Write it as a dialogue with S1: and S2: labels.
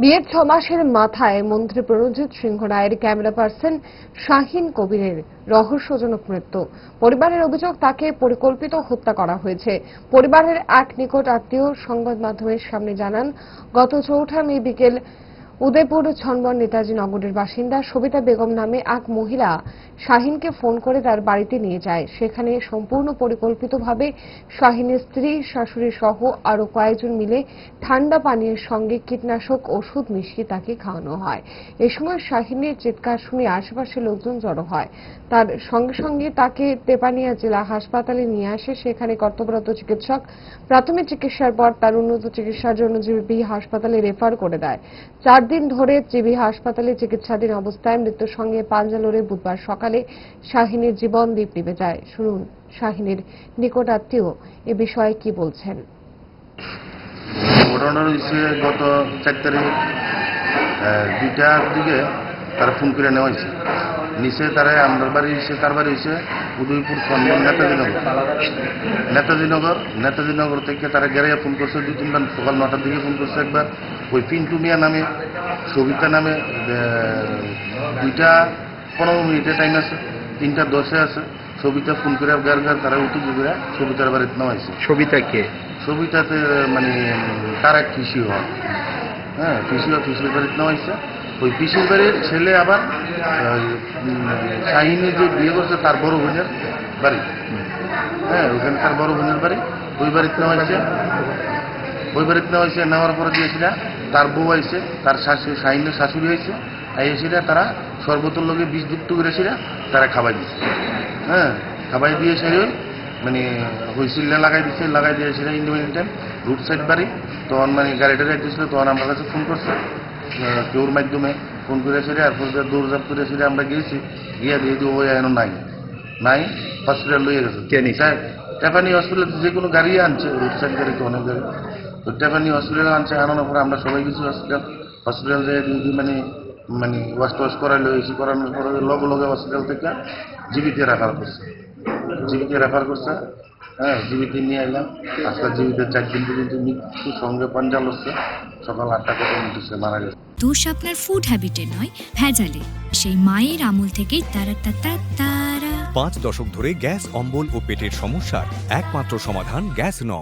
S1: বিয়ের ছ মাসের মাথায় মন্ত্রী প্রণজিৎ সিংহ রায়ের ক্যামেরা পার্সন শাহিন কবিরের রহস্যজনক মৃত্যু। পরিবারের অভিযোগ, তাকে পরিকল্পিত হত্যা করা হয়েছে। পরিবারের এক নিকট আত্মীয় সংবাদ মাধ্যমের সামনে জানান, গত চৌঠা মে বিকেল উদয়পুর ছনবন নেতাজি নগরের বাসিন্দা সবিতা বেগম নামে এক মহিলা শাহিনকে ফোন করে তার বাড়িতে নিয়ে যায়। সেখানে সম্পূর্ণ পরিকল্পিতভাবে শাহিনের স্ত্রী, শাশুড়ি সহ আরও কয়েকজন মিলে ঠান্ডা পানীয়ের সঙ্গে কীটনাশক ওষুধ মিশিয়ে তাকে খাওয়ানো হয়। এ সময় শাহিনের চিৎকার শুনে আশেপাশের লোকজন জড়ো হয়। তার সঙ্গে সঙ্গে তাকে তেপানিয়া জেলা হাসপাতালে নিয়ে আসে। সেখানে কর্তব্যরত চিকিৎসক প্রাথমিক চিকিৎসার পর তার উন্নত চিকিৎসার জন্য জিবি হাসপাতালে রেফার করে দেয়। চার দিন ধরে জিবি হাসপাতালে চিকিৎসাধীন অবস্থায় মৃত্যুর সঙ্গে পাঞ্জা লড়ে বুধবার সকালে শাহিনের জীবন দ্বীপ নিভে যায়। শুনুন শাহিনের নিকট আত্মীয় এ বিষয়ে কি বলছেন।
S2: হয়েছে দিকে তারা ফোন করে নেওয়া হয়েছে। নিচে তারা আমার বাড়ি এসে, তার বাড়ি এসে উদয়পুর সন্ধ্যা নেতাজিনগর নেতাজিনগর নেতাজিনগর থেকে তারা গেরাইয়া ফোন করছে দুই তিনবার সকাল নটার দিকে ফোন করছে একবার। ওই পিন্টু মিয়া নামে সবিতা নামে দুইটা পনেরো মিনিটের টাইম আছে তিনটা দশে আছে। সবিতা ফোন করে গার গার তারা উঠে করে সবিতার বাড়িতে নেওয়া হয়েছে
S3: সবিতাকে
S2: সবিতাতে মানে তার কৃষি হওয়া হ্যাঁ কৃষি হওয়া কৃষির বাড়িতে নেওয়া হয়েছে ওই কৃষির বাড়ির ছেলে আবার শাহিনী যে বিয়ে করছে তার বড় বোনের বাড়ি। হ্যাঁ ওখানে তার বড় বোনের বাড়ি। ওই বাড়িতে নেওয়া হয়েছে বাড়িতে নেওয়া হয়েছে নেওয়ার পরে দিয়েছিল তার বউ আইছে তার শাশুড়ি শাহিনের শাশুড়ি হয়েছে আইসিরা তারা সর্বতর লোকে বিষ যুক্ত করেছিল তারা খাবাই দিছে হ্যাঁ খাবাই দিয়ে সেরে মানে হুইসিলটা লাগাই দিচ্ছে লাগাই দিয়ে সেটা ইন্ডিপেন্ডেন্ট রুট সাইড বাড়ি তখন মানে গাড়িটা যাইতেছিল তখন আমার কাছে ফোন করছে কেউর মাধ্যমে ফোন করে সেরে আর ফোন করে সেরে আমরা গিয়েছি গিয়ে দিয়ে দিয়ে ওই এখন নাই। নাই হসপিটাল লইয়ে গেছে? টেপানি হসপিটাল যে কোনো গাড়ি আনছে রুট সাইড গাড়ি তো অনেক গাড়ি। তো টেপানি হসপিটালে আনছে আনানোর পরে আমরা সবাই কিছু হসপিটাল হসপিটাল যে দিদি মানে মানে ওয়াশ টোয়াশ করাইলো এসি করানোর পরে লগে লগে হসপিটাল থেকে জীবিতে রেফার করছে। জীবিতে রেফার করছে হ্যাঁ জীবিতে নিয়ে এলাম। আজকে জীবিতে চার দিন পর্যন্ত মৃত্যু সঙ্গে পাঞ্জাল হচ্ছে। সকাল আটটা মিনিট সে মারা গেছে।
S4: দোষ আপনার ফুড হ্যাবিটে নয় ভেজালে। সেই মায়ের আমল থেকেই তারা তা তা তারা
S5: পাঁচ দশক ধরে গ্যাস অম্বল ও পেটের সমস্যার একমাত্র সমাধান গ্যাস নল।